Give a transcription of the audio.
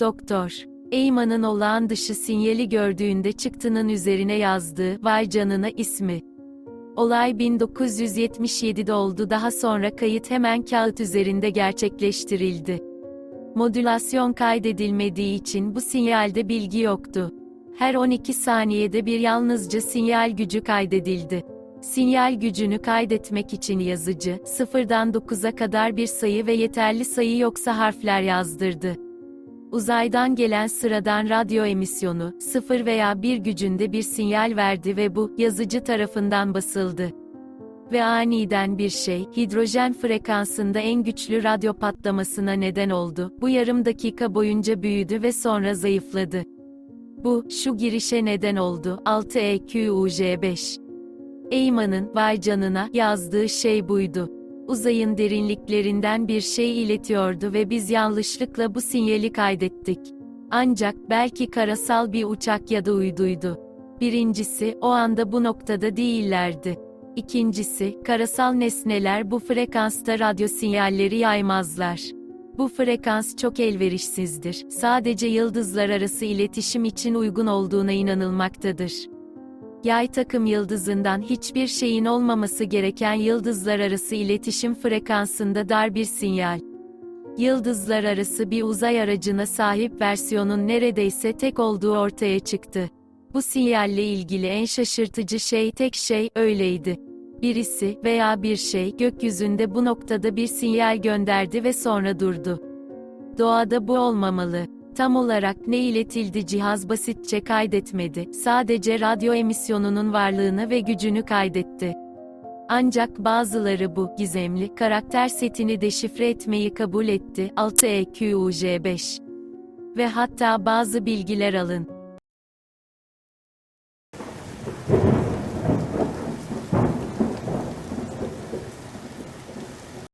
Doktor, Eyman'ın olağan dışı sinyali gördüğünde çıktının üzerine yazdığı "Vay canına" ismi. Olay 1977'de oldu daha sonra kayıt hemen kağıt üzerinde gerçekleştirildi. Modülasyon kaydedilmediği için bu sinyalde bilgi yoktu. Her 12 saniyede bir yalnızca sinyal gücü kaydedildi. Sinyal gücünü kaydetmek için yazıcı, sıfırdan 9'a kadar bir sayı ve yeterli sayı yoksa harfler yazdırdı. Uzaydan gelen sıradan radyo emisyonu, sıfır veya bir gücünde bir sinyal verdi ve bu, yazıcı tarafından basıldı. Ve aniden bir şey, hidrojen frekansında en güçlü radyo patlamasına neden oldu. Bu yarım dakika boyunca büyüdü ve sonra zayıfladı. Bu, şu girişe neden oldu. E 6EQUJ5. Eyman'ın, vay canına, yazdığı şey buydu. Uzayın derinliklerinden bir şey iletiyordu ve biz yanlışlıkla bu sinyali kaydettik. Ancak, belki karasal bir uçak ya da uyduydu. Birincisi, o anda bu noktada değillerdi. İkincisi, karasal nesneler bu frekansta radyo sinyalleri yaymazlar. Bu frekans çok elverişsizdir. Sadece yıldızlar arası iletişim için uygun olduğuna inanılmaktadır. Yay takım yıldızından hiçbir şeyin olmaması gereken yıldızlar arası iletişim frekansında dar bir sinyal. Yıldızlar arası bir uzay aracına sahip versiyonun neredeyse tek olduğu ortaya çıktı. Bu sinyalle ilgili en şaşırtıcı şey tek şey öyleydi. Birisi veya bir şey gökyüzünde bu noktada bir sinyal gönderdi ve sonra durdu. Doğada bu olmamalı. Tam olarak ne iletildi cihaz basitçe kaydetmedi, sadece radyo emisyonunun varlığını ve gücünü kaydetti. Ancak bazıları bu gizemli karakter setini deşifre etmeyi kabul etti. E 6EQUJ5 ve hatta bazı bilgiler alın.